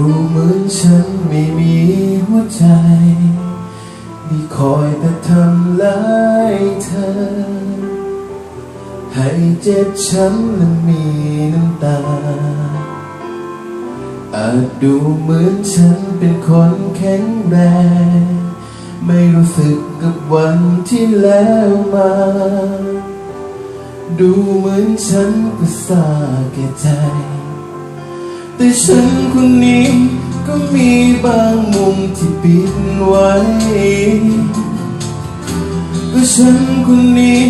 ูเหมือนฉันไม่มีหัวใจที่คอยแต่ทำร้ายเธอ ให้เจ็บช้ำและมีน้ำตา อาจดูเหมือนฉันเป็นคนแข็งแรง ไม่รู้สึกกับวันที่แล้วมา ดูเหมือนฉันก็สาแก่ใจ แต่ฉันคนนี้ก็มีบางมุมที่ปิดไว้ก็ฉันคนนี้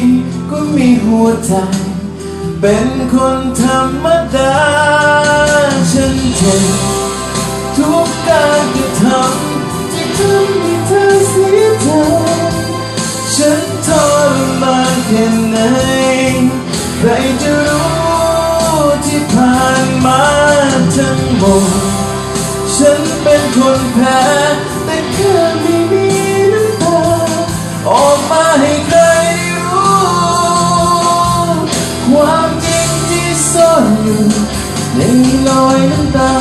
ก็มีหัวใจ เป็นคนธรรมดา ฉันเจ็บทุกการกระทำที่ทำให้เธอเสียใจฉันทรมานแค่ไหน ฉันเป็นคนแพ้แต่เธอไม่มีน้ำตาออกมาให้ใครรู้ ความจริงที่ซ่อนอยู่ในรอยน้ำตา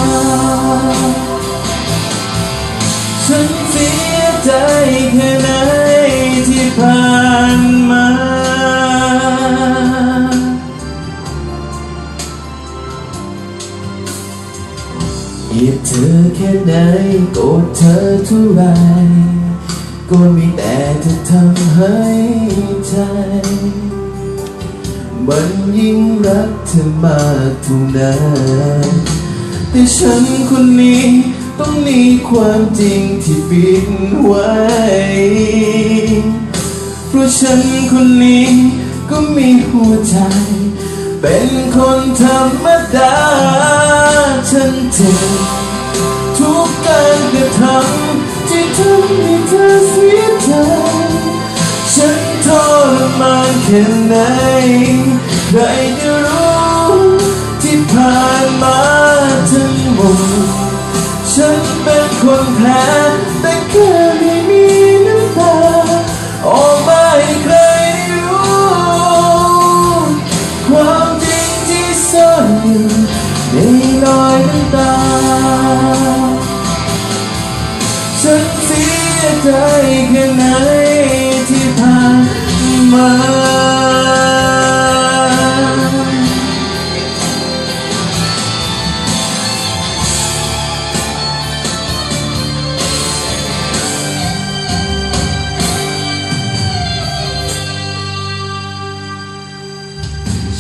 ธอแค่ไหนโกรธเธอเท่าไรก็มีแต่จะทำให้ใจ มันยิ่งรักเธอมากเท่านั้นแต่ฉันคนนี้ต้องมีความจริงที่ปิดไว้ เพราะฉันคนนี้ก็มีหัวใจ เป็นคนธรรมดาฉันเจ็บ ทุกการกระทำที่ทำให้เธอเสียใจ ฉันทรมานแค่ไหนได้จะรู้ ใจแค่ไหนที่ผ่านมา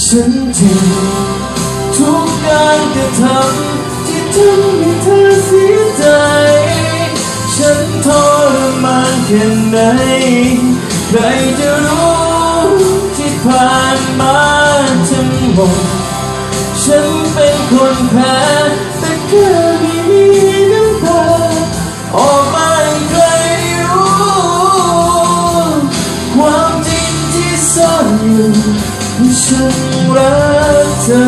ฉันเจ็บทุกการกระทำที่ทำให้เธอ ค่ไหนใครจะรู้ที่ผ่านมาทั้งหมด ฉันเป็นคนแพ้แต่แค่ไม่มีน้ำตาออกมาให้ใครรู้ ความจริงที่ซ่อนอยู่ที่ฉันรักเธอ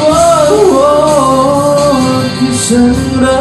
โอ้โหที่ฉันรั